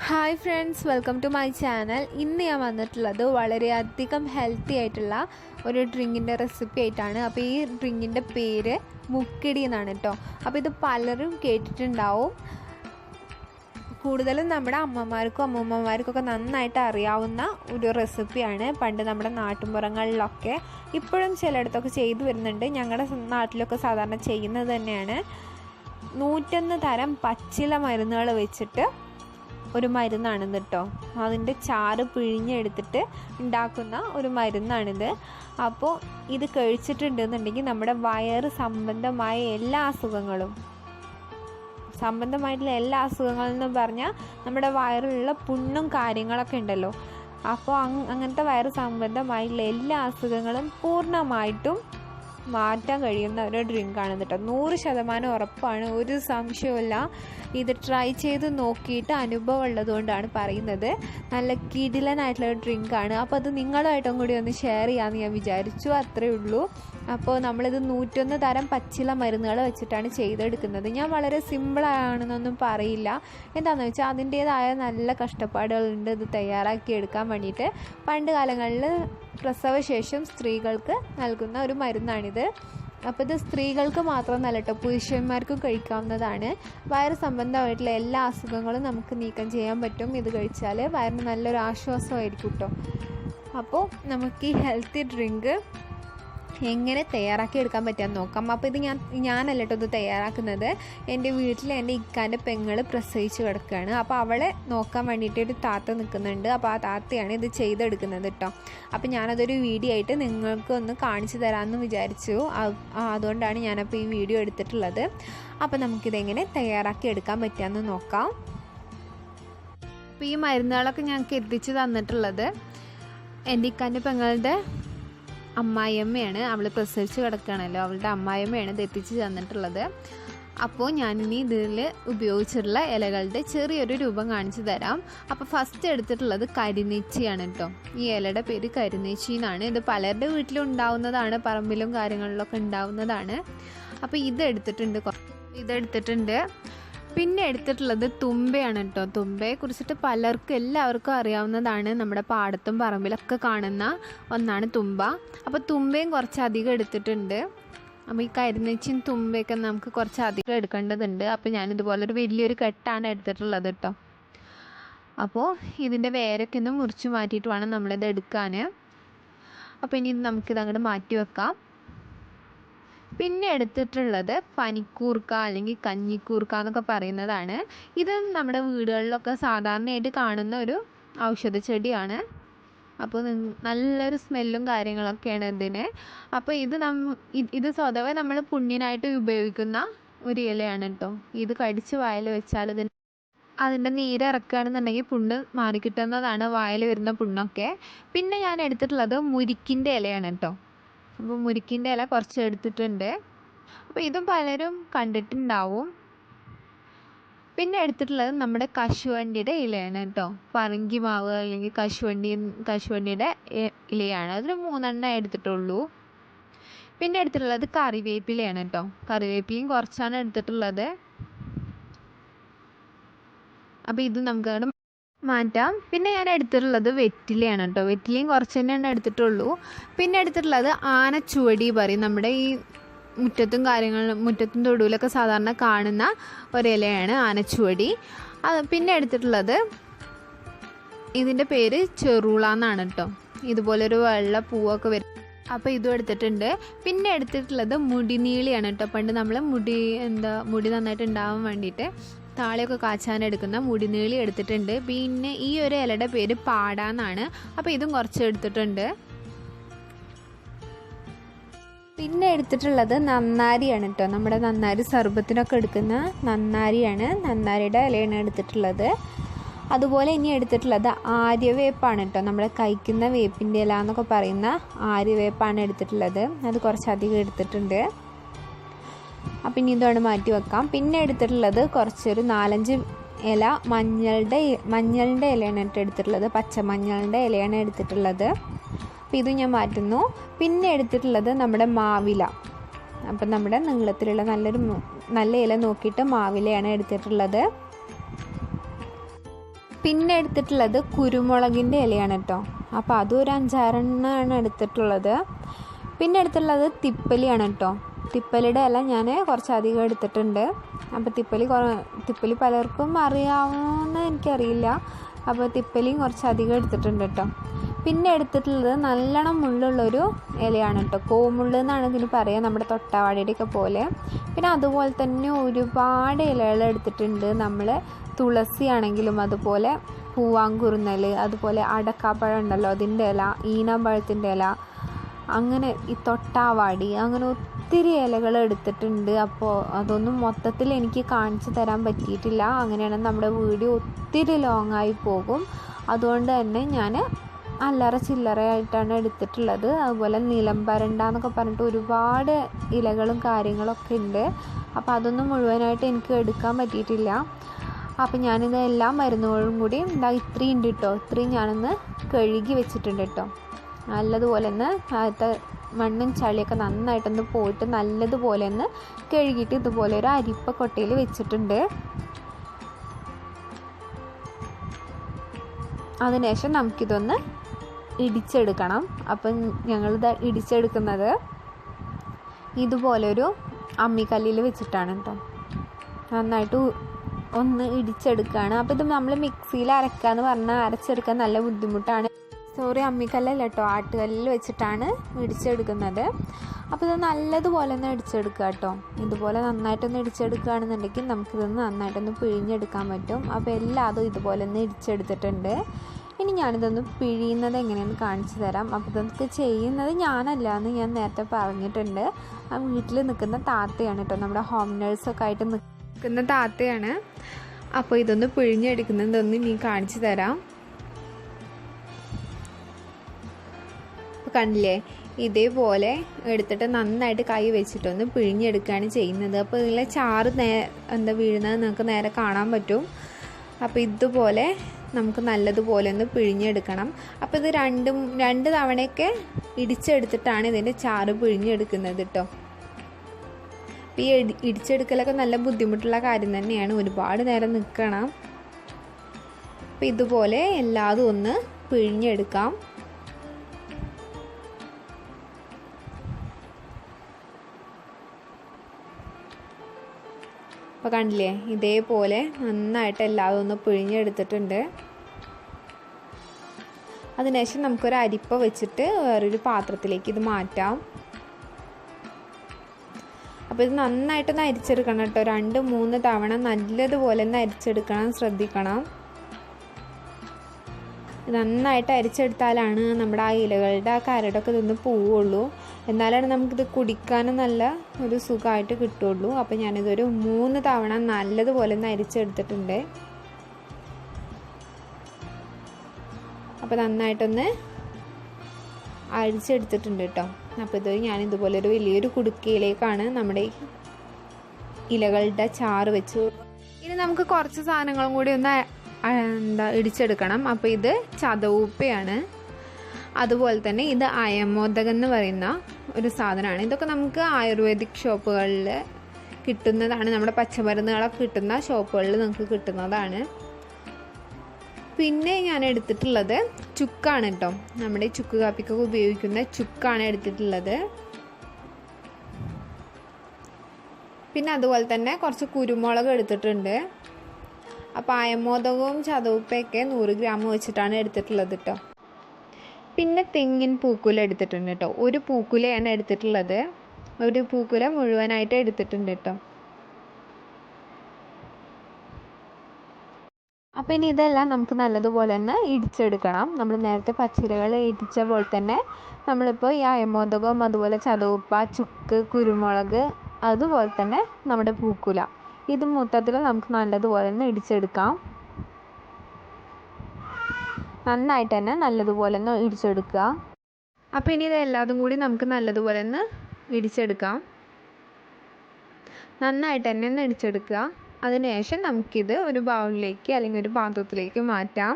Hi friends welcome to my channel ഇന്ന് ഞാൻ വന്നിട്ടുള്ളത് വളരെയധികം ഹെൽത്തി ആയിട്ടുള്ള ഒരു ഡ്രിങ്കിന്റെ റെസിപ്പി ആയിട്ടാണ്. അപ്പോൾ ഈ ഡ്രിങ്കിന്റെ പേര് മുക്കിടി എന്നാണ് കേട്ടോ അപ്പോൾ ഇത് പലരും കേട്ടിട്ടുണ്ടാവും. കൂടുതലും നമ്മുടെ അമ്മമാർക്കും അമ്മൂമ്മമാർക്കൊക്കെ നന്നായിട്ട് അറിയാവുന്ന ഒരു റെസിപ്പിയാണ് പണ്ട് നമ്മുടെ നാട്ടുമ്പുറങ്ങളിലൊക്കെ ഇപ്പോഴും ചിലയിടത്തൊക്കെ ചെയ്തു വരുന്നുണ്ട്. ഞങ്ങളുടെ നാട്ടിലൊക്കെ സാധാരണ ചെയ്യുന്നത് തന്നെയാണ്. നൂറ്റൊന്ന് തരം പച്ചില മരുന്നുകൾ വെച്ചിട്ട് ഒരു മരുന്നാണിത് കേട്ടോ അതിന്റെ ചാറ് പിഴിഞ്ഞെടുത്തിട്ട് ഉണ്ടാക്കുന്ന ഒരു മരുന്നാണിത്. അപ്പോൾ ഇത് കഴിച്ചിട്ടുണ്ടെന്നുണ്ടെങ്കിൽ നമ്മുടെ വയറ് സംബന്ധമായ എല്ലാ അസുഖങ്ങളും സംബന്ധമായിട്ടുള്ള എല്ലാ അസുഖങ്ങളും എന്ന് പറഞ്ഞാൽ നമ്മുടെ വയറിലുള്ള പുണ്ണും കാര്യങ്ങളൊക്കെ ഉണ്ടല്ലോ. അപ്പോൾ അങ്ങനത്തെ വയറ് സംബന്ധമായിട്ടുള്ള എല്ലാ അസുഖങ്ങളും പൂർണമായിട്ടും മാറ്റാൻ കഴിയുന്ന ഒരു ഡ്രിങ്കാണ് കേട്ടോ നൂറ് ശതമാനം ഉറപ്പാണ്. ഒരു സംശയവുമില്ല. ഇത് ട്രൈ ചെയ്ത് നോക്കിയിട്ട് അനുഭവം ഉള്ളതുകൊണ്ടാണ് പറയുന്നത്. നല്ല കിടിലനായിട്ടുള്ള ഒരു ഡ്രിങ്കാണ് അപ്പോൾ അത് നിങ്ങളുമായിട്ടും കൂടി ഒന്ന് ഷെയർ ചെയ്യാമെന്ന് ഞാൻ വിചാരിച്ചു. അത്രേ ഉള്ളൂ. അപ്പോൾ നമ്മളിത് നൂറ്റൊന്ന് തരം പച്ചില മരുന്നുകൾ വെച്ചിട്ടാണ് ചെയ്തെടുക്കുന്നത്. ഞാൻ വളരെ സിമ്പിളാണെന്നൊന്നും പറയില്ല. എന്താണെന്ന് വെച്ചാൽ അതിന്റേതായ നല്ല കഷ്ടപ്പാടുകളുണ്ട് ഇത് തയ്യാറാക്കി എടുക്കാൻ വേണ്ടിയിട്ട്. പണ്ട് കാലങ്ങളിൽ പ്രസവശേഷം സ്ത്രീകൾക്ക് നൽകുന്ന ഒരു മരുന്നാണിത്. അപ്പോൾ ഇത് സ്ത്രീകൾക്ക് മാത്രം കേട്ടോ പുരുഷന്മാർക്കും കഴിക്കാവുന്നതാണ്. വയറ് സംബന്ധമായിട്ടുള്ള എല്ലാ അസുഖങ്ങളും നമുക്ക് നീക്കം ചെയ്യാൻ പറ്റും. ഇത് കഴിച്ചാൽ വയറിന് നല്ലൊരു ആശ്വാസമായിരിക്കും കേട്ടോ അപ്പോൾ നമുക്ക് ഈ ഹെൽത്തി ഡ്രിങ്ക് എങ്ങനെ തയ്യാറാക്കി എടുക്കാൻ പറ്റുക നോക്കാം. അപ്പോൾ ഇത് ഞാൻ ഞാനല്ല കേട്ടോ ഇത് തയ്യാറാക്കുന്നത്. എന്റെ വീട്ടിൽ എന്റെ ഇക്കാന്റെ പെങ്ങൾ പ്രസവിച്ച് കിടക്കുകയാണ്. അപ്പോൾ അവളെ നോക്കാൻ വേണ്ടിയിട്ട് ഒരു താത്ത നിൽക്കുന്നുണ്ട്. അപ്പോൾ ആ താത്തയാണ് ഇത് ചെയ്തെടുക്കുന്നത് കേട്ടോ. അപ്പോൾ ഞാനതൊരു വീഡിയോ ആയിട്ട് നിങ്ങൾക്ക് ഒന്ന് കാണിച്ചു തരാമെന്ന് വിചാരിച്ചു. അതുകൊണ്ടാണ് ഞാനപ്പോൾ ഈ വീഡിയോ എടുത്തിട്ടുള്ളത്. അപ്പോൾ നമുക്കിതെങ്ങനെ തയ്യാറാക്കി എടുക്കാൻ പറ്റാമെന്ന് നോക്കാം. അപ്പോൾ ഈ മരുന്നുകളൊക്കെ ഞങ്ങൾക്ക് എത്തിച്ച് തന്നിട്ടുള്ളത് എന്റെ ഇക്കാന്റെ പെങ്ങളുടെ അമ്മായിയമ്മയാണ്. അവൾ പ്രസവിച്ച് കിടക്കുകയാണല്ലോ. അവളുടെ അമ്മായിയമ്മയാണ് ഇത് എത്തിച്ച് തന്നിട്ടുള്ളത്. അപ്പോൾ ഞാൻ ഇനി ഇതിൽ ഉപയോഗിച്ചിട്ടുള്ള ഇലകളുടെ ചെറിയൊരു രൂപം കാണിച്ചു തരാം. അപ്പോൾ ഫസ്റ്റ് എടുത്തിട്ടുള്ളത് കരിനീച്ചിയാണ് കേട്ടോ ഈ ഇലയുടെ പേര് കരിനീച്ചി എന്നാണ്. ഇത് പലരുടെ വീട്ടിലും ഉണ്ടാവുന്നതാണ്. പറമ്പിലും കാര്യങ്ങളിലൊക്കെ ഉണ്ടാവുന്നതാണ്. അപ്പോൾ ഇതെടുത്തിട്ടുണ്ട് ഇതെടുത്തിട്ടുണ്ട് പിന്നെ എടുത്തിട്ടുള്ളത് തുമ്പയാണ് കേട്ടോ. തുമ്പയെ കുറിച്ചിട്ട് പലർക്കും എല്ലാവർക്കും അറിയാവുന്നതാണ് നമ്മുടെ പാടത്തും പറമ്പിലൊക്കെ കാണുന്ന ഒന്നാണ് തുമ്പ. അപ്പോൾ തുമ്പയും കുറച്ചധികം എടുത്തിട്ടുണ്ട്. അപ്പോൾ ഈ കരിനെച്ചിയും തുമ്പയൊക്കെ നമുക്ക് കുറച്ച് അധികം എടുക്കേണ്ടതുണ്ട്. അപ്പോൾ ഞാനിതുപോലൊരു വലിയൊരു കെട്ടാണ് എടുത്തിട്ടുള്ളത് കേട്ടോ. അപ്പോൾ ഇതിന്റെ വേരൊക്കെ ഒന്ന് മുറിച്ച് മാറ്റിയിട്ട് വേണം നമ്മളിത് എടുക്കാൻ അപ്പോൾ ഇനി നമുക്കിത് അങ്ങോട്ട് മാറ്റി വെക്കാം. പിന്നെ എടുത്തിട്ടുള്ളത് പനിക്കൂർക്ക അല്ലെങ്കിൽ കഞ്ഞിക്കൂർക്ക എന്നൊക്കെ പറയുന്നതാണ്. ഇത് നമ്മുടെ വീടുകളിലൊക്കെ സാധാരണയായിട്ട് കാണുന്ന ഒരു ഔഷധ ചെടിയാണ്. അപ്പോൾ നല്ലൊരു സ്മെല്ലും കാര്യങ്ങളൊക്കെയാണ് ഇതിന്. അപ്പോൾ ഇത് നം ഇത് സ്വതവേ നമ്മൾ പുണ്യനായിട്ട് ഉപയോഗിക്കുന്ന ഒരു ഇലയാണ് കേട്ടോ ഇത് കടിച്ച് വായിൽ വെച്ചാൽ ഇതിന് അതിന്റെ നീര് ഇറക്കുകയാണെന്നുണ്ടെങ്കിൽ പുണ്ണ് മാറിക്കിട്ടുന്നതാണ് വായിൽ വരുന്ന പുണ്ണൊക്കെ. പിന്നെ ഞാൻ എടുത്തിട്ടുള്ളത് മുരിക്കിന്റെ ഇലയാണ് കേട്ടോ അപ്പോൾ മുരിക്കിന്റെ ഇല കുറച്ച് എടുത്തിട്ടുണ്ട്. അപ്പോൾ ഇതും പലരും കണ്ടിട്ടുണ്ടാവും. പിന്നെ എടുത്തിട്ടുള്ളത് നമ്മുടെ കശുവണ്ടിയുടെ ഇലയാണ് കേട്ടോ. പറങ്കി മാവ് അല്ലെങ്കിൽ കശുവണ്ടി കശുവണ്ടിയുടെ ഇലയാണ്. അതിൽ മൂന്നെണ്ണം എടുത്തിട്ടുള്ളൂ. പിന്നെ എടുത്തിട്ടുള്ളത് കറിവേപ്പിലയാണ് കേട്ടോ. കറിവേപ്പിലയും കുറച്ചാണ് എടുത്തിട്ടുള്ളത്. അപ്പോൾ ഇത് നമുക്ക് മാറ്റാം. പിന്നെ ഞാൻ എടുത്തിട്ടുള്ളത് വെറ്റിലയാണ് കേട്ടോ. വെറ്റിലയും കുറച്ച് തന്നെയാണ് എടുത്തിട്ടുള്ളൂ. പിന്നെ എടുത്തിട്ടുള്ളത് ആനച്ചുവടി പറയും. നമ്മുടെ ഈ മുറ്റത്തും കാര്യങ്ങളും മുറ്റത്തും തൊടുവിലൊക്കെ സാധാരണ കാണുന്ന ഒരിലയാണ് ആനച്ചുവടി അത് പിന്നെ എടുത്തിട്ടുള്ളത് ഇതിന്റെ പേര് ചെറുള എന്നാണ് കേട്ടോ. ഇതുപോലൊരു വെള്ള പൂവൊക്കെ വരും. അപ്പോൾ ഇതും എടുത്തിട്ടുണ്ട്. പിന്നെ എടുത്തിട്ടുള്ളത് മുടിനീളിയാണ് കേട്ടോ. പണ്ട് നമ്മൾ മുടി എന്താ മുടി നന്നായിട്ട് ഉണ്ടാവാൻ വേണ്ടിയിട്ട് താളിയൊക്കെ കാച്ചാനെടുക്കുന്ന മുടിനീളി എടുത്തിട്ടുണ്ട്. പിന്നെ ഈ ഒരു ഇലയുടെ പേര് പാടാന്നാണ്. അപ്പോൾ ഇതും കുറച്ച് എടുത്തിട്ടുണ്ട്. പിന്നെ എടുത്തിട്ടുള്ളത് നന്നാരിയാണ് കേട്ടോ നമ്മുടെ നന്നാരി സർബത്തിനൊക്കെ എടുക്കുന്ന നന്നാരിയാണ്. നന്നാരിയുടെ ഇലയാണ് എടുത്തിട്ടുള്ളത്. അതുപോലെ ഇനി എടുത്തിട്ടുള്ളത് ആര്യവേപ്പാണ് കേട്ടോ നമ്മൾ കഴിക്കുന്ന വേപ്പിന്റെ ഇല എന്നൊക്കെ പറയുന്ന ആര്യവേപ്പാണ് എടുത്തിട്ടുള്ളത്. അത് കുറച്ചധികം എടുത്തിട്ടുണ്ട്. അപ്പം ഇനി ഇതോടെ മാറ്റി വെക്കാം. പിന്നെ എടുത്തിട്ടുള്ളത് കുറച്ചൊരു നാലഞ്ച് ഇല മഞ്ഞളുടെ മഞ്ഞളിന്റെ ഇലയാണ് കേട്ടോ എടുത്തിട്ടുള്ളത്. പച്ചമഞ്ഞളുടെ ഇലയാണ് എടുത്തിട്ടുള്ളത്. അപ്പോൾ ഇത് ഞാൻ മാറ്റുന്നു. പിന്നെ എടുത്തിട്ടുള്ളത് നമ്മുടെ മാവില. അപ്പം നമ്മുടെ നീളത്തിലുള്ള നല്ലൊരു നല്ല ഇല നോക്കിയിട്ട് മാവിലയാണ് എടുത്തിട്ടുള്ളത്. പിന്നെ എടുത്തിട്ടുള്ളത് കുരുമുളകിന്റെ ഇലയാണ് കേട്ടോ. അപ്പോൾ അതും ഒരു അഞ്ചാറെണ്ണമാണ് എടുത്തിട്ടുള്ളത്. പിന്നെ എടുത്തിട്ടുള്ളത് തിപ്പലിയാണ് കേട്ടോ. തിപ്പലിയുടെ ഇല ഞാൻ കുറച്ചധികം എടുത്തിട്ടുണ്ട്. അപ്പോൾ തിപ്പലി കുറ തിപ്പലി പലർക്കും അറിയാവുന്ന എനിക്കറിയില്ല. അപ്പോൾ തിപ്പലിയും കുറച്ചധികം എടുത്തിട്ടുണ്ട് കേട്ടോ പിന്നെ എടുത്തിട്ടുള്ളത് നല്ലോണം മുള്ളുള്ളൊരു ഇലയാണ് കേട്ടോ കോമുള്ളു എന്നാണ് ഇതിന് പറയുക നമ്മുടെ തൊട്ടാവാടിയുടെയൊക്കെ പോലെ. പിന്നെ അതുപോലെ തന്നെ ഒരുപാട് ഇലകൾ എടുത്തിട്ടുണ്ട് നമ്മൾ തുളസി ആണെങ്കിലും അതുപോലെ പൂവാങ്കുറുന്നൽ അതുപോലെ അടക്കാപ്പഴം ഉണ്ടല്ലോ അതിന്റെ ഇല ഈനാമ്പഴത്തിന്റെ ഇല അങ്ങനെ ഈ തൊട്ടാവാടി അങ്ങനെ ഒത്തിരി ഇലകൾ എടുത്തിട്ടുണ്ട്. അപ്പോൾ അതൊന്നും മൊത്തത്തിൽ എനിക്ക് കാണിച്ചു തരാൻ പറ്റിയിട്ടില്ല. അങ്ങനെയാണെങ്കിൽ നമ്മുടെ വീഡിയോ ഒത്തിരി ലോങ് ആയി പോകും. അതുകൊണ്ട് തന്നെ ഞാൻ അല്ലറ ചില്ലറയായിട്ടാണ് എടുത്തിട്ടുള്ളത്. അതുപോലെ നിലംപരണ്ട എന്നൊക്കെ പറഞ്ഞിട്ട് ഒരുപാട് ഇലകളും കാര്യങ്ങളൊക്കെ ഉണ്ട്. അപ്പോൾ അതൊന്നും മുഴുവനായിട്ട് എനിക്ക് എടുക്കാൻ പറ്റിയിട്ടില്ല. അപ്പോൾ ഞാനിത് എല്ലാ മരുന്നുകളും കൂടി ഇതാ ഇത്രയും ഉണ്ട് കേട്ടോ ഇത്രയും ഞാനൊന്ന് കഴുകി വെച്ചിട്ടുണ്ട് കേട്ടോ നല്ലതുപോലെ ഒന്ന് മണ്ണും ചളിയൊക്കെ നന്നായിട്ടൊന്ന് പോയിട്ട് നല്ലതുപോലെ ഒന്ന് കഴുകിയിട്ട് ഇതുപോലെ ഒരു അരിപ്പ കൊട്ടയിൽ വെച്ചിട്ടുണ്ട്. അതിനുശേഷം നമുക്കിതൊന്ന് ഇടിച്ചെടുക്കണം. അപ്പം ഞങ്ങളിത് ഇടിച്ചെടുക്കുന്നത് ഇതുപോലൊരു അമ്മിക്കല്ലിൽ വെച്ചിട്ടാണ് കേട്ടോ നന്നായിട്ട് ഒന്ന് ഇടിച്ചെടുക്കുകയാണ് അപ്പോൾ ഇത് നമ്മൾ മിക്സിയിൽ അരക്കുക എന്ന് പറഞ്ഞാൽ അരച്ചെടുക്കാൻ നല്ല ബുദ്ധിമുട്ടാണ്. സോറി അമ്മിക്കല്ലല്ല കേട്ടോ ആട്ടുകല്ലിൽ വെച്ചിട്ടാണ് ഇടിച്ചെടുക്കുന്നത്. അപ്പോൾ ഇത് നല്ലതുപോലെ ഒന്ന് ഇടിച്ചെടുക്കുക കേട്ടോ. ഇതുപോലെ നന്നായിട്ടൊന്ന് ഇടിച്ചെടുക്കുകയാണെന്നുണ്ടെങ്കിൽ നമുക്കിതൊന്ന് നന്നായിട്ടൊന്ന് പിഴിഞ്ഞെടുക്കാൻ പറ്റും. അപ്പോൾ എല്ലാതും ഇതുപോലെ ഒന്ന് ഇടിച്ചെടുത്തിട്ടുണ്ട്. ഇനി ഞാനിതൊന്ന് പിഴിയുന്നത് എങ്ങനെയാണെന്ന് കാണിച്ചു തരാം. അപ്പോൾ ഇതൊക്കെ ചെയ്യുന്നത് ഞാനല്ല എന്ന് ഞാൻ നേരത്തെ പറഞ്ഞിട്ടുണ്ട്. ആ വീട്ടിൽ നിൽക്കുന്ന താത്തയാണ് കേട്ടോ. നമ്മുടെ ഹോം നേഴ്സൊക്കെ ആയിട്ട് നിൽക്കുന്ന താത്തയാണ്. അപ്പോൾ ഇതൊന്ന് പിഴിഞ്ഞെടുക്കുന്നതൊന്ന് ഇനി കാണിച്ചു തരാം. കണ്ടില്ലേ? ഇതേപോലെ എടുത്തിട്ട് നന്നായിട്ട് കൈ വെച്ചിട്ടൊന്ന് പിഴിഞ്ഞെടുക്കുകയാണ് ചെയ്യുന്നത്. അപ്പോൾ ഇതിലെ ചാറ് നേ എന്താ വീഴുന്നത് നിങ്ങൾക്ക് നേരെ കാണാൻ പറ്റും. അപ്പോൾ ഇതുപോലെ നമുക്ക് നല്ലതുപോലെ ഒന്ന് പിഴിഞ്ഞെടുക്കണം. അപ്പോൾ ഇത് രണ്ടും രണ്ട് തവണയൊക്കെ ഇടിച്ചെടുത്തിട്ടാണ് ഇതിന്റെ ചാറ് പിഴിഞ്ഞെടുക്കുന്നത് കേട്ടോ. അപ്പോൾ ഈ ഇടിച്ചെടുക്കലൊക്കെ നല്ല ബുദ്ധിമുട്ടുള്ള കാര്യം തന്നെയാണ്. ഒരുപാട് നേരം നിൽക്കണം. അപ്പോൾ ഇതുപോലെ എല്ലാതും ഒന്ന് പിഴിഞ്ഞെടുക്കാം. അപ്പോൾ കണ്ടില്ലേ? ഇതേപോലെ നന്നായിട്ട് എല്ലാതും ഒന്ന് പിഴിഞ്ഞെടുത്തിട്ടുണ്ട്. അതിനുശേഷം നമുക്കൊരു അരിപ്പ വെച്ചിട്ട് വേറൊരു പാത്രത്തിലേക്ക് ഇത് മാറ്റാം. അപ്പോൾ ഇത് നന്നായിട്ടൊന്ന് അരിച്ചെടുക്കണം കേട്ടോ. രണ്ട് മൂന്ന് തവണ നല്ലതുപോലെ ഒന്ന് അരിച്ചെടുക്കണം. ശ്രദ്ധിക്കണം. നന്നായിട്ട് അരിച്ചെടുത്താലാണ് നമ്മുടെ ആ ഇലകളുടെ ആ കരടൊക്കെ ഇതൊന്ന് പോവുള്ളൂ. എന്നാലാണ് നമുക്കിത് കുടിക്കാനും നല്ല ഒരു സുഖമായിട്ട് കിട്ടുള്ളൂ. അപ്പോൾ ഞാനിതൊരു മൂന്ന് തവണ നല്ലതുപോലെ നരിച്ചെടുത്തിട്ടുണ്ട് അപ്പോൾ നന്നായിട്ടൊന്ന് അരിച്ചെടുത്തിട്ടുണ്ട് കേട്ടോ അപ്പോൾ ഇത് ഞാൻ ഇതുപോലെ ഒരു വലിയൊരു കുടുക്കയിലേക്കാണ് നമ്മുടെ ഇലകളുടെ ചാറ് വെച്ച് ഇനി നമുക്ക് കുറച്ച് സാധനങ്ങളും കൂടി ഒന്ന് എന്താ ഇടിച്ചെടുക്കണം. അപ്പോൾ ഇത് ചതവുപ്പയാണ്. അതുപോലെ തന്നെ ഇത് അയമോദകം എന്ന് പറയുന്ന ഒരു സാധനമാണ്. ഇതൊക്കെ നമുക്ക് ആയുർവേദിക് ഷോപ്പുകളിൽ കിട്ടുന്നതാണ്. നമ്മുടെ പച്ചമരുന്നുകളൊക്കെ കിട്ടുന്ന ഷോപ്പുകളിൽ നമുക്ക് കിട്ടുന്നതാണ്. പിന്നെ ഞാൻ എടുത്തിട്ടുള്ളത് ചുക്കാണ് കേട്ടോ. നമ്മുടെ ചുക്ക് കാപ്പിക്കൊക്കെ ഉപയോഗിക്കുന്ന ചുക്കാണ് എടുത്തിട്ടുള്ളത്. പിന്നെ അതുപോലെ തന്നെ കുറച്ച് കുരുമുളക് എടുത്തിട്ടുണ്ട്. അപ്പോൾ അയമോദകവും ചതവുപ്പയൊക്കെ നൂറ് ഗ്രാം വെച്ചിട്ടാണ് എടുത്തിട്ടുള്ളത് കേട്ടോ. പിന്നെ തെങ്ങിൻ പൂക്കുല എടുത്തിട്ടുണ്ട് കേട്ടോ. ഒരു പൂക്കുലയാണ് എടുത്തിട്ടുള്ളത്. ഒരു പൂക്കുല മുഴുവനായിട്ട് എടുത്തിട്ടുണ്ട് കേട്ടോ. അപ്പോൾ ഇനി ഇതെല്ലാം നമുക്ക് നല്ലതുപോലെ തന്നെ ഇടിച്ചെടുക്കണം. നമ്മൾ നേരത്തെ പച്ചിലകൾ ഇടിച്ച പോലെ തന്നെ നമ്മളിപ്പോൾ ഈ അയമോദകം അതുപോലെ ചതവുപ്പ ചുക്ക് കുരുമുളക് അതുപോലെ തന്നെ നമ്മുടെ പൂക്കുല. ഇത് മൊത്തത്തിൽ നമുക്ക് നല്ലതുപോലെ തന്നെ ഇടിച്ചെടുക്കാം. നന്നായിട്ട് തന്നെ നല്ലതുപോലെ ഒന്ന് ഇടിച്ചെടുക്കുക അപ്പോൾ ഇനി ഇത് എല്ലാതും കൂടി നമുക്ക് നല്ലതുപോലെ ഒന്ന് ഇടിച്ചെടുക്കാം. നന്നായിട്ട് തന്നെ ഒന്ന് ഇടിച്ചെടുക്കുക. അതിനുശേഷം നമുക്കിത് ഒരു ബൗളിലേക്ക് അല്ലെങ്കിൽ ഒരു പാത്രത്തിലേക്ക് മാറ്റാം.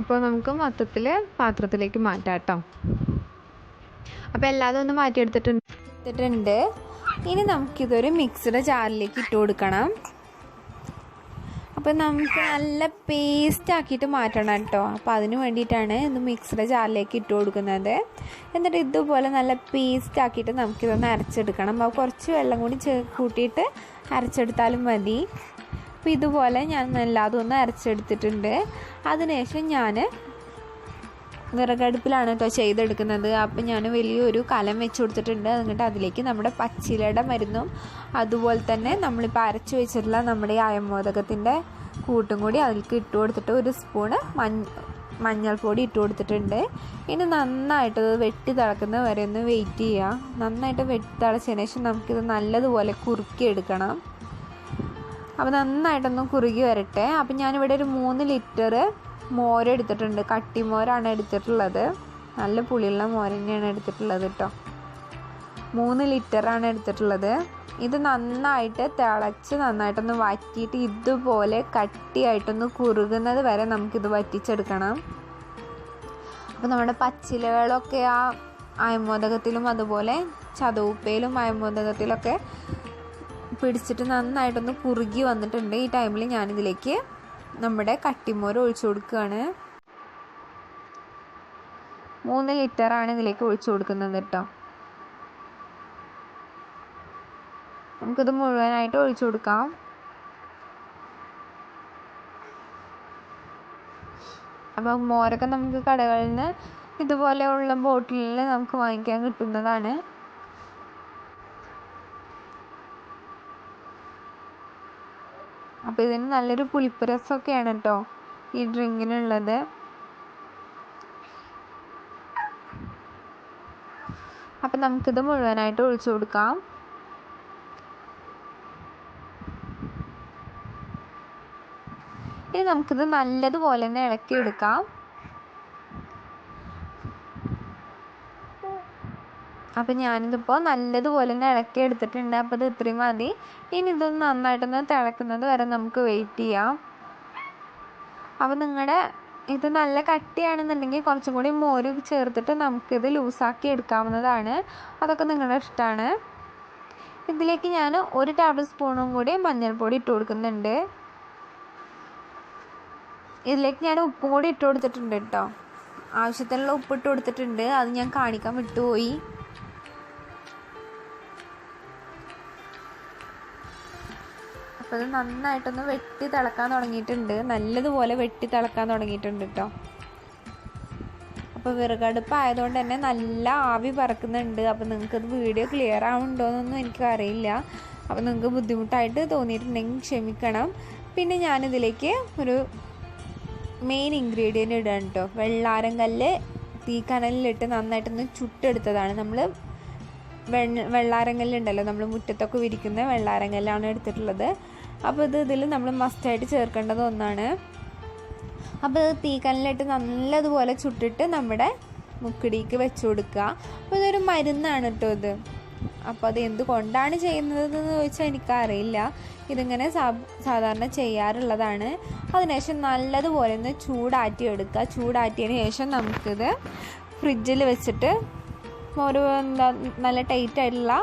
അപ്പോൾ നമുക്ക് മൊത്തത്തിൽ പാത്രത്തിലേക്ക് മാറ്റാം കേട്ടോ. അപ്പോൾ എല്ലാതും ഒന്ന് മാറ്റിയെടുത്തിട്ടുണ്ട്. എടുത്തിട്ടുണ്ട്. ഇനി നമുക്കിതൊരു മിക്സിയുടെ ജാറിലേക്ക് ഇട്ട് കൊടുക്കണം. അപ്പോൾ നമുക്ക് നല്ല പേസ്റ്റ് ആക്കിയിട്ട് മാറ്റണം കേട്ടോ. അപ്പോൾ അതിന് വേണ്ടിയിട്ടാണ് ഇത് മിക്സിയുടെ ജാറിലേക്ക് ഇട്ട് കൊടുക്കുന്നത്. എന്നിട്ട് ഇതുപോലെ നല്ല പേസ്റ്റ് ആക്കിയിട്ട് നമുക്കിതൊന്ന് അരച്ചെടുക്കണം. അപ്പോൾ കുറച്ച് വെള്ളം കൂടി കൂട്ടിയിട്ട് അരച്ചെടുത്താലും മതി. അപ്പോൾ ഇതുപോലെ ഞാൻ എല്ലാതും ഒന്ന് അരച്ചെടുത്തിട്ടുണ്ട്. അതിനുശേഷം ഞാൻ വിറകടുപ്പിലാണ് കേട്ടോ ചെയ്തെടുക്കുന്നത്. അപ്പോൾ ഞാൻ വലിയൊരു കലം വെച്ച് കൊടുത്തിട്ടുണ്ട്. എന്നിട്ട് അതിലേക്ക് നമ്മുടെ പച്ചിലയുടെ മരുന്നും അതുപോലെ തന്നെ നമ്മളിപ്പോൾ അരച്ചു വെച്ചിട്ടുള്ള നമ്മുടെ ഈ അയമോദകത്തിന്റെ കൂട്ടും കൂടി അതിലേക്ക് ഇട്ട് കൊടുത്തിട്ട് ഒരു സ്പൂണ് മഞ്ഞ മഞ്ഞൾപ്പൊടി ഇട്ട് കൊടുത്തിട്ടുണ്ട്. ഇനി നന്നായിട്ട് വെട്ടി തിളക്കുന്ന വരെ ഒന്ന് വെയിറ്റ് ചെയ്യുക നന്നായിട്ട് വെട്ടി തിളച്ചതിന് ശേഷം നമുക്കിത് നല്ലതുപോലെ കുറുക്കിയെടുക്കണം. അപ്പോൾ നന്നായിട്ടൊന്ന് കുറുകി വരട്ടെ. അപ്പം ഞാനിവിടെ ഒരു മൂന്ന് ലിറ്റർ മോര് എടുത്തിട്ടുണ്ട്. കട്ടിമോരാണ് എടുത്തിട്ടുള്ളത്. നല്ല പുളിയുള്ള മോര് തന്നെയാണ് എടുത്തിട്ടുള്ളത് കേട്ടോ മൂന്ന് ലിറ്ററാണ് എടുത്തിട്ടുള്ളത്. ഇത് നന്നായിട്ട് തിളച്ച് നന്നായിട്ടൊന്ന് വറ്റിയിട്ട് ഇതുപോലെ കട്ടിയായിട്ടൊന്ന് കുറുകുന്നത് വരെ നമുക്കിത് വറ്റിച്ചെടുക്കണം. അപ്പോൾ നമ്മുടെ പച്ചിലകളൊക്കെ ആ അയമോദകത്തിലും അതുപോലെ ചതവുപ്പയിലും അയമോദകത്തിലൊക്കെ പിടിച്ചിട്ട് നന്നായിട്ടൊന്ന് കുറുകി വന്നിട്ടുണ്ട്. ഈ ടൈമിൽ ഞാനിതിലേക്ക് നമ്മുടെ കട്ടിമോര് ഒഴിച്ചു കൊടുക്കുകയാണ്. മൂന്ന് ലിറ്ററാണ് ഇതിലേക്ക് ഒഴിച്ചു കൊടുക്കുന്നത് കേട്ടോ. നമുക്കിത് മുഴുവനായിട്ട് ഒഴിച്ചു കൊടുക്കാം. അപ്പോൾ മോരൊക്കെ നമുക്ക് കടകളിൽ നിന്ന് ഇതുപോലെയുള്ള ബോട്ടിലിൽ നമുക്ക് വാങ്ങിക്കാൻ കിട്ടുന്നതാണ്. അപ്പോൾ ഇതിന് നല്ലൊരു പുളിപ്പ് രസമൊക്കെയാണ് കേട്ടോ ഈ ഡ്രിങ്കിനുള്ളത്. അപ്പം നമുക്കിത് മുഴുവനായിട്ട് ഒഴിച്ചു കൊടുക്കാം. ഇനി നമുക്കിത് നല്ലതുപോലെ തന്നെ ഇളക്കിയെടുക്കാം. അപ്പം ഞാനിതിപ്പോൾ നല്ലതുപോലെ തന്നെ ഇളക്കി എടുത്തിട്ടുണ്ട്. അപ്പോൾ ഇത് ഇത്രയും മതി. ഇനി ഇതൊന്ന് നന്നായിട്ടൊന്ന് തിളക്കുന്നത് വരെ നമുക്ക് വെയിറ്റ് ചെയ്യാം. അപ്പോൾ നിങ്ങളുടെ ഇത് നല്ല കട്ടിയാണെന്നുണ്ടെങ്കിൽ കുറച്ചും കൂടി മോര് ചേർത്തിട്ട് നമുക്കിത് ലൂസാക്കി എടുക്കാവുന്നതാണ്. അതൊക്കെ നിങ്ങളുടെ ഇഷ്ടമാണ് ഇതിലേക്ക് ഞാൻ ഒരു ടേബിൾ സ്പൂണും കൂടി മഞ്ഞൾപ്പൊടി ഇട്ട് കൊടുക്കുന്നുണ്ട്. ഇതിലേക്ക് ഞാൻ ഉപ്പും കൂടി ഇട്ട് കൊടുത്തിട്ടുണ്ട് കേട്ടോ. ആവശ്യത്തിനുള്ള ഉപ്പ് ഇട്ട് കൊടുത്തിട്ടുണ്ട്. അത് ഞാൻ കാണിക്കാൻ വിട്ടുപോയി. അപ്പോൾ നന്നായിട്ടൊന്ന് വെട്ടി തിളക്കാൻ തുടങ്ങിയിട്ടുണ്ട്. നല്ലതുപോലെ വെട്ടി തിളക്കാൻ തുടങ്ങിയിട്ടുണ്ട് കേട്ടോ അപ്പോൾ വിറകടുപ്പായതുകൊണ്ട് തന്നെ നല്ല ആവി പറക്കുന്നുണ്ട്. അപ്പോൾ നിങ്ങൾക്കത് വീഡിയോ ക്ലിയർ ആവുന്നുണ്ടോ ആവുന്നുണ്ടോയെന്നൊന്നും എനിക്കറിയില്ല അപ്പോൾ നിങ്ങൾക്ക് ബുദ്ധിമുട്ടായിട്ട് തോന്നിയിട്ടുണ്ടെങ്കിൽ ക്ഷമിക്കണം. പിന്നെ ഞാനിതിലേക്ക് ഒരു മെയിൻ ഇൻഗ്രീഡിയന്റ് ഇടാണ് കേട്ടോ വെള്ളാരം കല്ല് തീ കനലിലിട്ട് നന്നായിട്ടൊന്ന് ചുട്ടെടുത്തതാണ്. നമ്മൾ വെണ്ണ വെള്ളാരങ്കല്ലുണ്ടല്ലോ നമ്മൾ മുറ്റത്തൊക്കെ വിരിക്കുന്ന വെള്ളാരങ്ങല്ലാണ് എടുത്തിട്ടുള്ളത്. അപ്പോൾ ഇത് ഇതിൽ നമ്മൾ മസ്റ്റായിട്ട് ചേർക്കേണ്ടത് ഒന്നാണ്. അപ്പോൾ ഇത് തീക്കനലിട്ട് നല്ലതുപോലെ ചുട്ടിട്ട് നമ്മുടെ മുക്കിടിക്ക് വെച്ചു കൊടുക്കുക. അപ്പോൾ ഇതൊരു മരുന്നാണ് കേട്ടോ ഇത്. അപ്പോൾ അത് എന്തുകൊണ്ടാണ് ചെയ്യുന്നതെന്ന് ചോദിച്ചാൽ എനിക്കറിയില്ല. ഇതിങ്ങനെ സാധാരണ ചെയ്യാറുള്ളതാണ്. അതിനുശേഷം നല്ലതുപോലെ ഒന്ന് ചൂടാറ്റി എടുക്കുക ചൂടാറ്റിയതിന് ശേഷം നമുക്കിത് ഫ്രിഡ്ജിൽ വെച്ചിട്ട് ഒരു എന്താ നല്ല ടൈറ്റ് ആയിട്ടുള്ള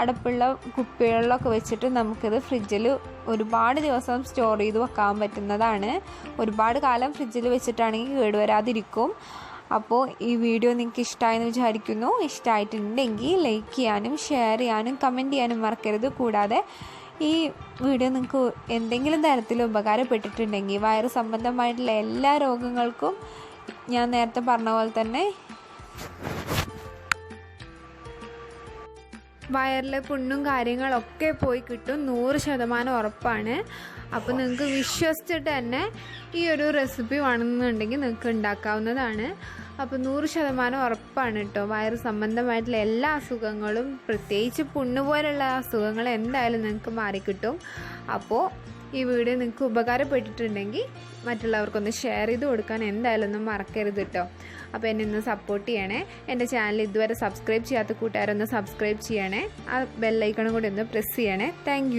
അടപ്പുള്ള കുപ്പികളിലൊക്കെ വെച്ചിട്ട് നമുക്കിത് ഫ്രിഡ്ജിൽ ഒരുപാട് ദിവസം സ്റ്റോർ ചെയ്ത് വെക്കാൻ പറ്റുന്നതാണ്. ഒരുപാട് കാലം ഫ്രിഡ്ജിൽ വെച്ചിട്ടാണെങ്കിൽ കേടുവരാതിരിക്കും അപ്പോൾ ഈ വീഡിയോ നിങ്ങൾക്ക് ഇഷ്ടമായെന്ന് വിചാരിക്കുന്നു. ഇഷ്ടമായിട്ടുണ്ടെങ്കിൽ ലൈക്ക് ചെയ്യാനും ഷെയർ ചെയ്യാനും കമന്റ് ചെയ്യാനും മറക്കരുത്. കൂടാതെ ഈ വീഡിയോ നിങ്ങൾക്ക് എന്തെങ്കിലും തരത്തിൽ ഉപകാരപ്പെട്ടിട്ടുണ്ടെങ്കിൽ വയറ് സംബന്ധമായിട്ടുള്ള എല്ലാ രോഗങ്ങൾക്കും ഞാൻ നേരത്തെ പറഞ്ഞ പോലെ തന്നെ വയറിലെ പുണ്ണും കാര്യങ്ങളൊക്കെ പോയി കിട്ടും. നൂറ് ശതമാനം ഉറപ്പാണ്. അപ്പോൾ നിങ്ങൾക്ക് വിശ്വസിച്ചിട്ട് തന്നെ ഈ ഒരു റെസിപ്പി വേണമെന്നുണ്ടെങ്കിൽ നിങ്ങൾക്ക് ഉണ്ടാക്കാവുന്നതാണ്. അപ്പോൾ നൂറ് ശതമാനം ഉറപ്പാണ് കേട്ടോ. വയറ് സംബന്ധമായിട്ടുള്ള എല്ലാ അസുഖങ്ങളും പ്രത്യേകിച്ച് പുണ്ണ് പോലുള്ള അസുഖങ്ങൾ എന്തായാലും നിങ്ങൾക്ക് മാറിക്കിട്ടും. അപ്പോൾ ഈ വീഡിയോ നിങ്ങൾക്ക് ഉപകാരപ്പെട്ടിട്ടുണ്ടെങ്കിൽ മറ്റുള്ളവർക്കൊന്ന് ഷെയർ ചെയ്ത് കൊടുക്കാൻ എന്തായാലും ഒന്നും മറക്കരുത് കേട്ടോ. അപ്പോൾ എന്നെ ഒന്ന് സപ്പോർട്ട് ചെയ്യണേ. എന്റെ ചാനൽ ഇതുവരെ സബ്സ്ക്രൈബ് ചെയ്യാത്ത കൂട്ടുകാരൊന്ന് സബ്സ്ക്രൈബ് ചെയ്യണേ. ആ ബെല്ലൈക്കണും കൂടി ഒന്ന് പ്രസ് ചെയ്യണേ. താങ്ക്